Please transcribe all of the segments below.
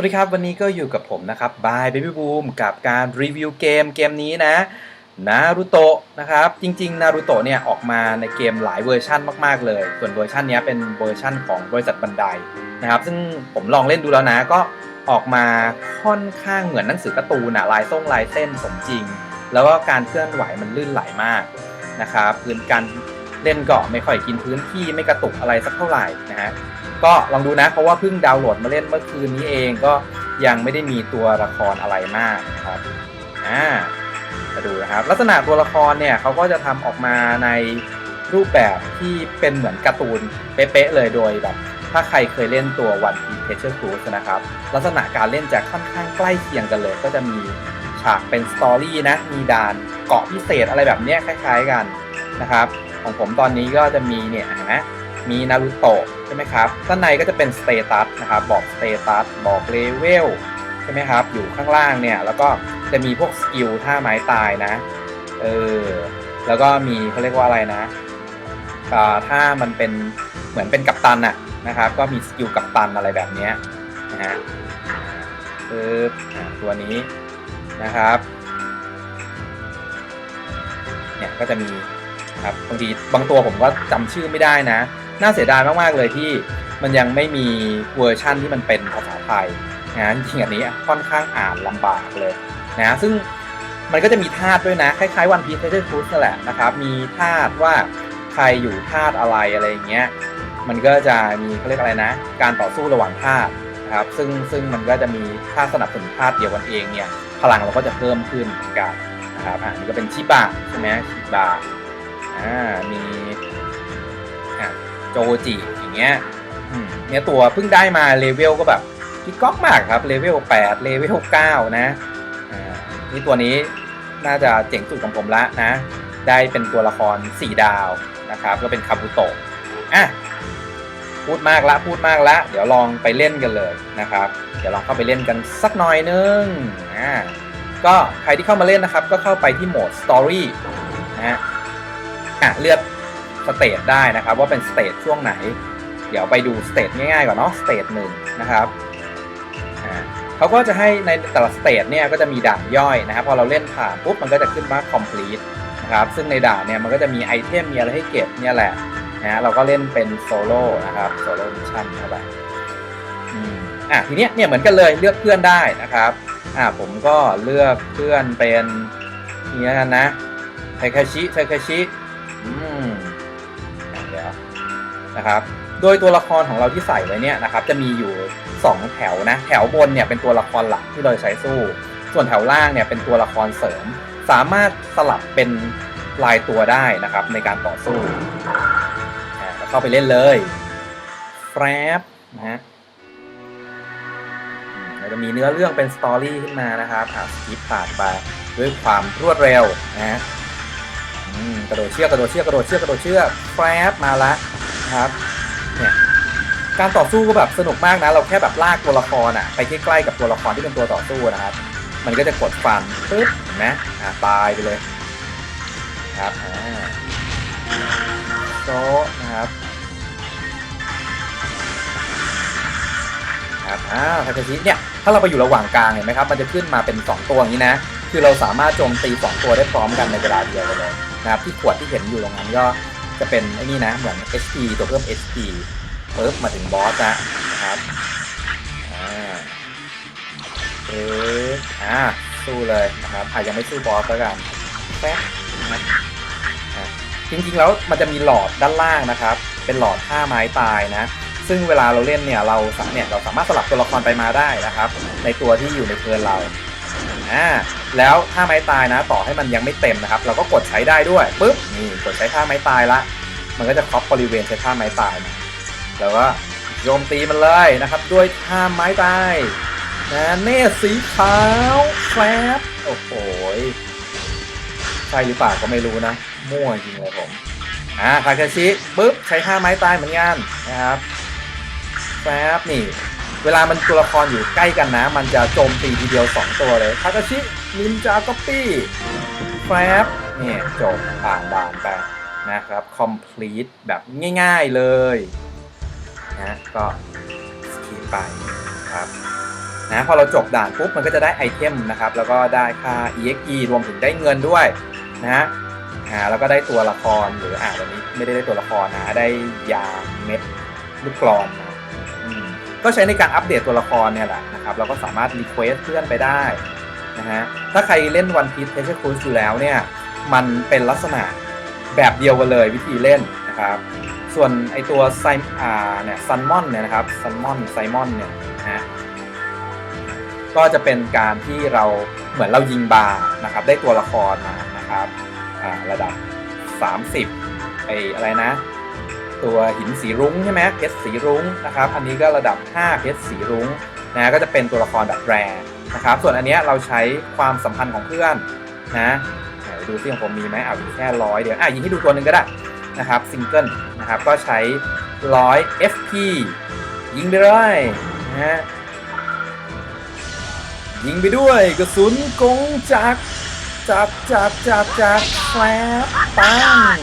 วัสดีครับ วันนี้ก็อยู่กับผมนะครับบาย Baby Boom กับการรีวิวเกมเกมนี้นะนารูโตะนะครับ จริงๆนารูโตะเนี่ยออกมาในเกมหลายเวอร์ชั่นมากๆเลย ส่วนเวอร์ชันนี้เป็นเวอร์ชั่นของบริษัทบันไดนะครับ ซึ่งผมลองเล่นดูแล้วนะก็ออกมาค่อนข้างเหมือนหนังสือการ์ตูนอะลายส่งลายเส้นสมจริง แล้วก็การเคลื่อนไหวมันลื่นไหลมากนะครับพื้นการเล่นก็ไม่ค่อยกินพื้นที่ไม่กระตุกอะไรสักเท่าไหร่นะฮะ ก็ลองดูนะ เพราะว่าเพิ่งดาวน์โหลดมาเล่นเมื่อคืนนี้เองก็ยังไม่ได้มีตัวละครอะไรมากครับอ่ามาดูนะครับ ลักษณะตัวละครเนี่ยเขาก็จะทำออกมาในรูปแบบที่เป็นเหมือนการ์ตูนเป๊ะๆเลยโดยแบบถ้าใครเคยเล่นตัว One Piece Treasure Cruise นะครับ ลักษณะการเล่นจะค่อนข้างใกล้เคียงกันเลย ก็จะมีฉากเป็นสตอรี่นะ มีด่านเกาะพิเศษอะไรแบบเนี้ยคล้ายๆกันนะครับ ของผมตอนนี้ก็จะมีเนี่ยเห็นไหมมีนารูโตะ ใช่ไหมครับด้านในก็จะเป็นสเตตัสนะครับบอกสเตตัสบอกเลเวลใช่ไหมครับ อยู่ข้างล่างเนี่ย แล้วก็จะมีพวกสกิลท่าไม้ตายนะ เออ แล้วก็มีเขาเรียกว่าอะไรนะอ่าถ้ามันเป็นเหมือนเป็นกัปตันอะนะครับ ก็มีสกิลกัปตันอะไรแบบนี้นะฮะปึ๊บอ่าตัวนี้นะครับเนี่ยก็จะมีครับบางทีบางตัวผมก็จำชื่อไม่ได้นะ น่าเสียดายมากๆเลยที่มันยังไม่มีเวอร์ชั่นที่มันเป็นภาษาไทยนะจริงอันนี้ค่อนข้างอ่านลำบากเลยนะซึ่งมันก็จะมีธาตุด้วยนะ คล้ายๆวันพีซเทเทอร์คูสนั่นแหละนะครับ มีธาตุว่าใครอยู่ธาตุอะไรอะไรอย่างเงี้ยมันก็จะมีเขาเรียกอะไรนะ การต่อสู้ระหว่างธาตุนะครับซึ่งซึ่งมันก็จะมีธาตุสนับสนุนธาตุเดียวกันเองเนี่ยพลังเราก็จะเพิ่มขึ้นเหมือนกันนะครับอ่านี่ก็เป็นชิบะใช่ไหมชิบะอ่ามี จจิอย่างเงี้ยเนี่ยตัวเพิ่งได้มาเลเวลก็แบบพี่ก๊อกมากครับเลเวล8เลเวล9นะอ่านี่ตัวนี้น่าจะเจ๋งสุดของผมละนะ ได้เป็นตัวละคร 4 ดาวนะครับ ก็เป็นคาบุโตะอะพูดมากละพูดมากละ เดี๋ยวลองไปเล่นกันเลยนะครับ เดี๋ยวลองเข้าไปเล่นกันสักหน่อยนึงอ่าก็ใครที่เข้ามาเล่นนะครับ ก็เข้าไปที่โหมด Story นะฮะอะเลือก สเตจได้นะครับ ว่าเป็นสเตจช่วงไหน เดี๋ยวไปดูสเตจง่ายๆก่อนเนาะสเตจหนึ่งนะครับอ่าเขาก็จะให้ในแต่ละสเตจเนี่ยก็จะมีด่านย่อยนะครับ พอเราเล่นผ่านปุ๊บมันก็จะขึ้นว่า complete นะครับซึ่งในด่านเนี่ยมันก็จะมีไอเทมมีอะไรให้เก็บเนี่ยแหละนะฮะเราก็เล่นเป็นโซโล่นะครับโซโล่มิชชั่นเข้าไปอะทีเนี้ยเนี่ยเหมือนกันเลยเลือกเพื่อนได้นะครับอะผมก็เลือกเพื่อนเป็นนี่กันนะไทคาชิไทคาชิอืม นะครับ โดยตัวละครของเราที่ใส่ไว้เนี่ยนะครับจะมีอยู่ 2 แถวนะ แถวบนเนี่ยเป็นตัวละครหลักที่เราใช้สู้ ส่วนแถวล่างเนี่ยเป็นตัวละครเสริม สามารถสลับเป็นลายตัวได้นะครับในการต่อสู้อะแล้วเข้าไปเล่นเลยแฟรบนะฮะเราจะมีเนื้อเรื่องเป็นสตอรี่ขึ้นมานะครับอ่าสกิปผ่านไปด้วยความรวดเร็วนะฮะกระโดดเชือกกระโดดเชือกกระโดดเชือกกระโดดเชือกแฟบมาละ ครับเนี่ยการต่อสู้ก็แบบสนุกมากนะ เราแค่แบบลากตัวละครอะไปใกล้ๆกับตัวละครที่เป็นตัวต่อสู้นะครับ มันก็จะกดฟันปึ๊บเห็นไหมอ่าตายไปเลยครับอ่าโซนะครับครับอ่าทาคาชิเนี่ยถ้าเราไปอยู่ระหว่างกลางเห็นไหมครับ มันจะขึ้นมาเป็น 2 ตัวอย่างนี้นะ คือเราสามารถโจมตี 2 ตัวได้พร้อมกันในเวลาเดียวกันเลยนะครับที่ขวดที่เห็นอยู่ตรงนั้นก็ จะเป็นไอ้นี่นะเหมือน HP ตัวเพิ่ม HP ปึ๊บมาถึงบอสนะนะครับอ่าปึ๊บอ่าสู้เลยนะครับอ่ายังไม่สู้บอสแล้วกันแป๊บนะจริงๆแล้วมันจะมีหลอดด้านล่างนะครับ เป็นหลอดท่าไม้ตายนะ ซึ่งเวลาเราเล่นเนี่ยเราสาเนี่ยเราสามารถสลับตัวละครไปมาได้นะครับ ในตัวที่อยู่ในเทินเรา อ่าแล้วท่าไม้ตายนะ ต่อให้มันยังไม่เต็มนะครับ เราก็กดใช้ได้ด้วยปุ๊บนี่กดใช้ท่าไม้ตายละ มันก็จะครอปบริเวณใช้ท่าไม้ตายมาแล้วก็โจมตีมันเลยนะครับ ด้วยท่าไม้ตายนะเนตรสีขาวแฟบโอ้โหใช่หรือเปล่าก็ไม่รู้นะ มั่วจริงเลยผมอ่าคาคาชิปุ๊บใช้ท่าไม้ตายเหมือนกันนะครับแฟบนี่ เวลามันตัวละครอยู่ใกล้กันนะ มันจะโจมตีทีเดียว 2 ตัวเลยทากาชินินจาก็ปี้แฟบนี่ยจบผ่านด่านไปนะครับ complete แบบง่ายๆเลยนะก็สกีไปครับนะพอเราจบด่านปุ๊บมันก็จะได้ไอเทมนะครับ แล้วก็ได้ค่า EXP รวมถึงได้เงินด้วยนะฮะแล้วก็ได้ตัวละครหรืออ่าวันนี้ไม่ได้ได้ตัวละครนะได้ยาเม็ดลูกกรอนมาอืม ก็ใช้ในการอัปเดตตัวละครเนี่ยแหละนะครับเราก็สามารถรีเควสเพื่อนไปได้นะฮะถ้าใครเล่น One Piece Treasure Cruise อยู่แล้วเนี่ยมันเป็นลักษณะแบบเดียวกันเลยวิธีเล่นนะครับส่วนไอตัวไซอ่าเนี่ยซันมอนเนี่ยนะครับซันมอนไซมอนเนี่ยนะฮะก็จะเป็นการที่เราเหมือนเรายิงบาร์นะครับได้ตัวละครมานะครับระดับ 30ไออะไรนะ ตัวหินสีรุ้งใช่ไหมเพชรสีรุ้งนะครับอันนี้ก็ระดับ 5 เพชรสีรุ้งนะก็จะเป็นตัวละครแบบแรนะครับส่วนอันเนี้ยเราใช้ความสัมพันธ์ของเพื่อนนะดูซิของผมมีไหมเอาอยู่แค่ร้อยเดียวอะยิงให้ดูตัวหนึ่งก็ได้นะครับซิงเกิลนะครับก็ใช้ร้อย FP ยิงไปเลยนะฮะยิงไปด้วยกระสุนกงจากจากจากจากจากแฟลปปัง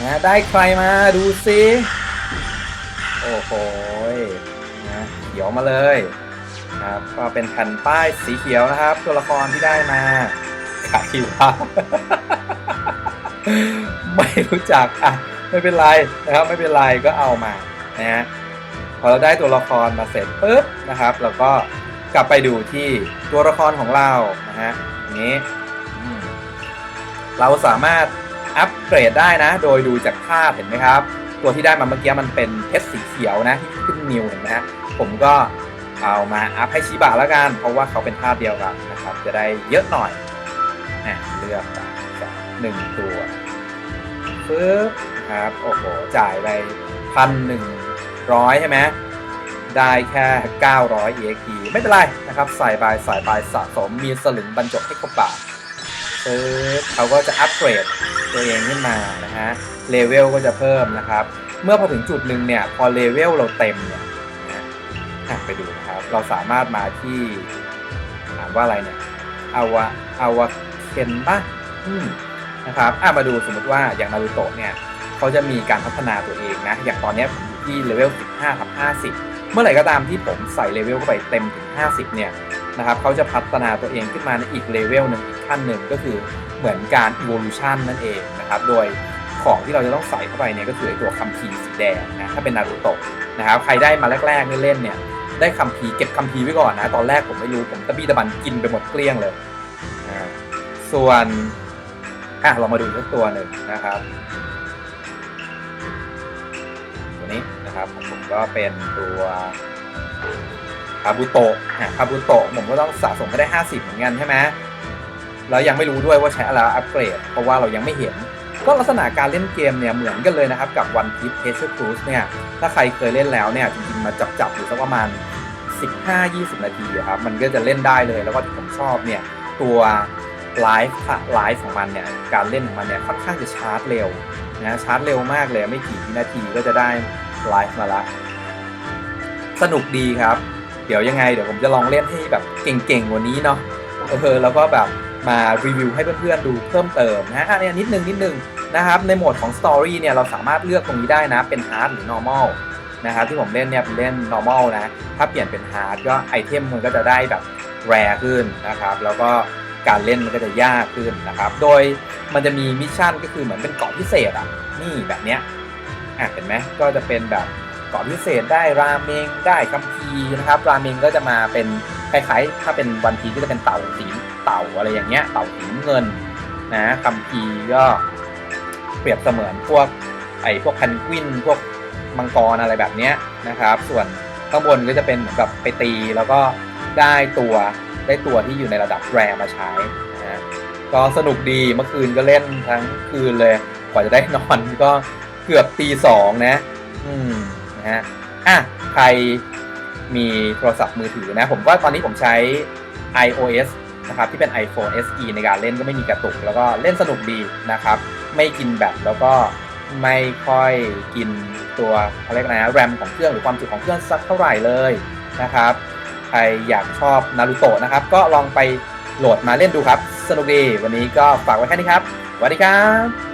นะได้ใครมาดูซิโอ้โหนะเขียวมาเลยครับก็เป็นแผ่นป้ายสีเขียวนะครับ ตัวละครที่ได้มาใครวะไม่รู้จักอะไม่เป็นไรนะครับไม่เป็นไรก็เอามานะฮะพอเราได้ตัวละครมาเสร็จปุ๊บนะครับเราก็กลับไปดูที่ตัวละครของเรานะฮะอย่างนี้เราสามารถ อัปเกรดได้นะ โดยดูจากภาพเห็นไหมครับ ตัวที่ได้มาเมื่อกี้มันเป็นเพชรสีเขียวนะที่ขึ้นนิวเห็นไหมฮะผมก็เอามาอัพให้ชิบะแล้วกัน เพราะว่าเขาเป็นภาพเดียวกันนะครับ จะได้เยอะหน่อยอะเลือกจากหนึ่งตัวปึ๊บครับโอ้โหจ่ายไปพันหนึ่งร้อยใช่ไหมได้แค่ 900 EXP ไม่เป็นไรนะครับใส่ไปใส่ไปสะสมมีสลึงบรรจบให้ครบบาทปึ๊บเขาก็จะอัปเกรด ตัวเองขึ้นมานะฮะเลเวลก็จะเพิ่มนะครับ เมื่อพอถึงจุดหนึ่งเนี่ยพอเลเวลเราเต็มเนี่ยนะอะไปดูนะครับ เราสามารถมาที่อ่านว่าอะไรเนี่ยอาวะอาวะเคนปะอืมนะครับอะมาดูสมมติว่าอย่างนารูโตะเนี่ยเขาจะมีการพัฒนาตัวเองนะ อย่างตอนนี้ผมอยู่ที่เลเวล 15ทับ50 เมื่อไหร่ก็ตามที่ผมใส่เลเวลเข้าไปเต็มถึง 50 เนี่ยนะครับเขาจะพัฒนาตัวเองขึ้นมาในอีกเลเวลหนึ่งอีกขั้นหนึ่งก็คือ เหมือนการ evolution นั่นเองนะครับ โดยของที่เราจะต้องใส่เข้าไปเนี่ยก็คือไอตัวคัมภีร์สีแดงนะถ้าเป็นนารูโตะนะครับใครได้มาแรกๆเล่นเนี่ยได้คัมภีร์เก็บคัมภีร์ไว้ก่อนนะ ตอนแรกผมไม่รู้ผมตะบี้ตะบันกินไปหมดเกลี้ยงเลย ส่วนอะเรามาดูสักตัวหนึ่งนะครับตัวนี้นะครับของผมก็เป็นตัวคาบุโตะอะคาบุโตะผมก็ต้องสะสมให้ได้ 50 เหมือนกันใช่ไหม แล้วยังไม่รู้ด้วยว่าใช้อะไรอัปเกรด เพราะว่าเรายังไม่เห็น ก็ลักษณะการเล่นเกมเนี่ยเหมือนกันเลยนะครับกับ One Piece Treasure Cruise เนี่ยถ้าใครเคยเล่นแล้วเนี่ยจริงๆมาจับๆอยู่สักประมาณ 15-20 นาทีครับมันก็จะเล่นได้เลยแล้วก็ที่ผมชอบเนี่ยตัวไลฟ์ไลฟ์ของมันเนี่ยการเล่นของมันเนี่ยค่อนข้างจะชาร์จเร็วนะชาร์จเร็วมากเลยไม่กี่วินาทีก็จะได้ไลฟ์มาละสนุกดีครับ เดี๋ยวยังไงเดี๋ยวผมจะลองเล่นให้แบบเก่งๆกว่านี้เนาะเออแล้วก็แบบ มารีวิวให้เพื่อนๆดูเพิ่มเติมนะอันนี้นิดนึงนิดนึงนะครับในโหมดของ Story เนี่ยเราสามารถเลือกตรงนี้ได้นะเป็น Hard หรือ Normal นะครับที่ผมเล่นเนี่ยเป็นเล่น Normal นะ ถ้าเปลี่ยนเป็น Hard ก็ไอเทมมันก็จะได้แบบแรขึ้นนะครับ แล้วก็การเล่นมันก็จะยากขึ้นนะครับ โดยมันจะมีมิชชั่นก็คือเหมือนเป็นเกาะพิเศษอะ นี่แบบเนี้ยอะเห็นไหมก็จะเป็นแบบเกาะพิเศษได้ราเมงได้คัมภีนะครับ ราเมงก็จะมาเป็น คล้ายๆ ถ้าเป็นวันพีก็จะเป็นเต่าสีเต่าอะไรอย่างเงี้ย เต่าสีเงินนะคัมภีก็เปรียบเสมือนพวกไอ้พวกแพนกวินพวกมังกรอะไรแบบเนี้ยนะครับ ส่วนข้างบนก็จะเป็นเหมือนกับไปตีแล้วก็ได้ตัวได้ตัวที่อยู่ในระดับแรมาใช้นะฮะก็สนุกดีเมื่อคืนก็เล่นทั้งคืนเลย กว่าจะได้นอนก็เกือบตีสองนะ อืมนะฮะอะใคร มีโทรศัพท์มือถือนะ ผมว่าตอนนี้ผมใช้ iOS นะครับที่เป็น iPhone SE ในการเล่นก็ไม่มีกระตุก แล้วก็เล่นสนุกดีนะครับ ไม่กินแบตแล้วก็ไม่ค่อยกินตัวเขาเรียกอะไรนะแรมของเครื่องหรือความจุของเครื่องสักเท่าไหร่เลยนะครับ ใครอยากชอบนารูโตะนะครับ ก็ลองไปโหลดมาเล่นดูครับ สนุกดี วันนี้ก็ฝากไว้แค่นี้ครับสวัสดีครับ